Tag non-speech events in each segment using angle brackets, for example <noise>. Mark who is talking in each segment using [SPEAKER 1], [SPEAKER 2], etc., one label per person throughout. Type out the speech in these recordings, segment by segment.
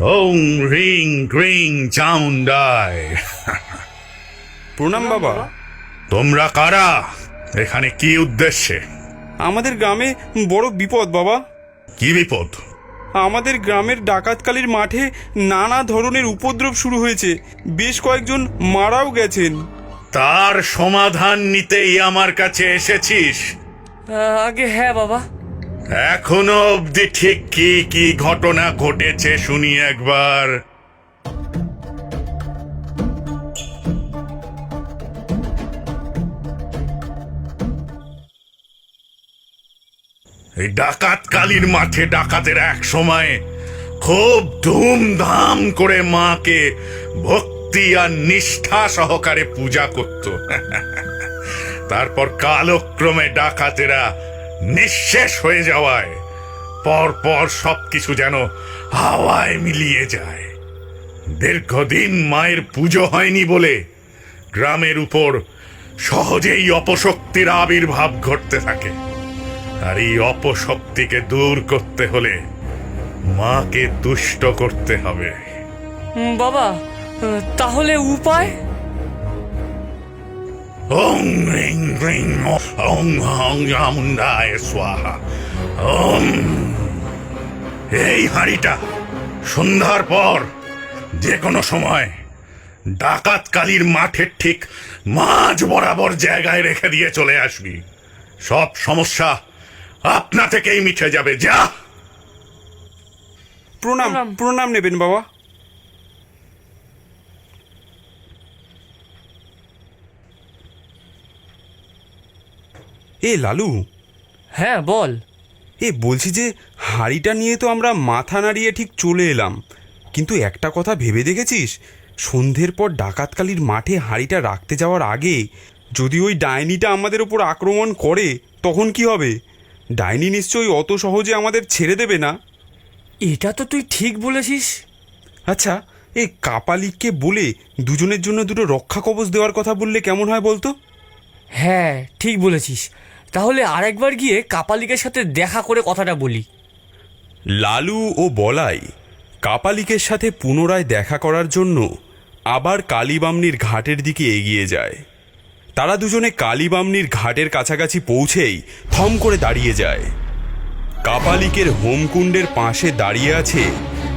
[SPEAKER 1] ওং রিং ক্রিং চাউন্ডায়
[SPEAKER 2] প্রণাম বাবা।
[SPEAKER 1] তোমরা কারা? এখানে কি উদ্দেশ্যে?
[SPEAKER 2] আমাদের গ্রামে বড় বিপদ বাবা।
[SPEAKER 1] কি বিপদ?
[SPEAKER 2] আমাদের গ্রামের ডাকাতকালীর মাঠে নানা ধরনের উপদ্রব শুরু হয়েছে। বেশ কয়েকজন মারাও গেছেন।
[SPEAKER 1] তার সমাধান নিতেই আমার কাছে এসেছিস।
[SPEAKER 3] আগে হ্যাঁ বাবা।
[SPEAKER 1] এখনও অবধি ঠিক কি কি ঘটনা ঘটেছে শুনি একবার। এই ডাকাত কালীর মাঠে ডাকাতের এক সময় খুব ধুমধাম করে মাকে ভক্তি আর নিষ্ঠা সহকারে পূজা করত। <laughs> তারপর কালক্রমে ডাকাতেরা নিঃশেষ হয়ে যাওয়ায় পর পর সবকিছু যেন হাওয়ায় মিলিয়ে যায়। দীর্ঘদিন মায়ের পুজো হয়নি বলে গ্রামের উপর সহজেই অপশক্তির আবির্ভাব ঘটতে থাকে। আর এই অপশক্তিকে দূর করতে হলে মাকে তুষ্ট করতে হবে।
[SPEAKER 3] বাবা, তাহলে উপায়?
[SPEAKER 1] ওং রিং রিং ওং হং চামুন্ডায় স্বাহা ওম এই হাঁড়িটা সন্ধ্যার পর যে কোনো সময় ডাকাত কালীর মাঠের ঠিক মাঝ বরাবর জায়গায় রেখে দিয়ে চলে আসবি। সব সমস্যা আপনা থেকেই মিটে যাবে। যা!
[SPEAKER 2] প্রণাম।
[SPEAKER 3] প্রণাম
[SPEAKER 2] নেবেন বাবা। এ লালু।
[SPEAKER 3] হ্যাঁ বল।
[SPEAKER 2] এ বলছি যে হাঁড়িটা নিয়ে তো আমরা মাথা নাড়িয়ে ঠিক চলে এলাম। কিন্তু একটা কথা ভেবে দেখেছিস? সন্ধ্যের পর ডাকাতকালীর মাঠে হাঁড়িটা রাখতে যাওয়ার আগে যদি ওই ডাইনিটা আমাদের ওপর আক্রমণ করে তখন কি হবে? ডাইনি নিশ্চয়ই অত সহজে আমাদের ছেড়ে দেবে না।
[SPEAKER 3] এটা তো তুই ঠিক বলেছিস।
[SPEAKER 2] আচ্ছা এই কাপালিককে বলে দুজনের জন্য দুটো রক্ষা কবচ দেওয়ার কথা বললে কেমন হয় বলতো?
[SPEAKER 3] হ্যাঁ ঠিক বলেছিস। তাহলে আরেকবার গিয়ে কাপালিকের সাথে দেখা করে কথাটা বলি।
[SPEAKER 2] লালু ও বলাই, কাপালিকের সাথে পুনরায় দেখা করার জন্য আবার কালীবামনির ঘাটের দিকে এগিয়ে যায়। তারা দুজনে কালীবামনির ঘাটের কাছাকাছি পৌঁছেই থম করে দাঁড়িয়ে যায়। কাপালিকের হোমকুণ্ডের পাশে দাঁড়িয়ে আছে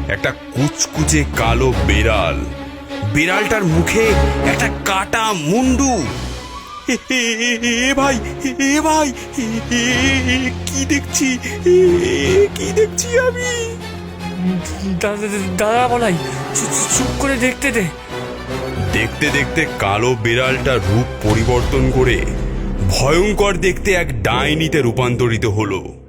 [SPEAKER 2] একটা কুচকুচে কালো বেড়াল। বিড়ালটার মুখে একটা কাটা মুন্ডু। এ ভাই এ ভাই কি দেখছি কি দেখছি আমি?
[SPEAKER 3] দাদা বলাই চুপ করে দেখতে দে।
[SPEAKER 2] দেখতে দেখতে কালো বিড়ালটা রূপ পরিবর্তন করে ভয়ঙ্কর দেখতে এক ডাইনিতে রূপান্তরিত হলো।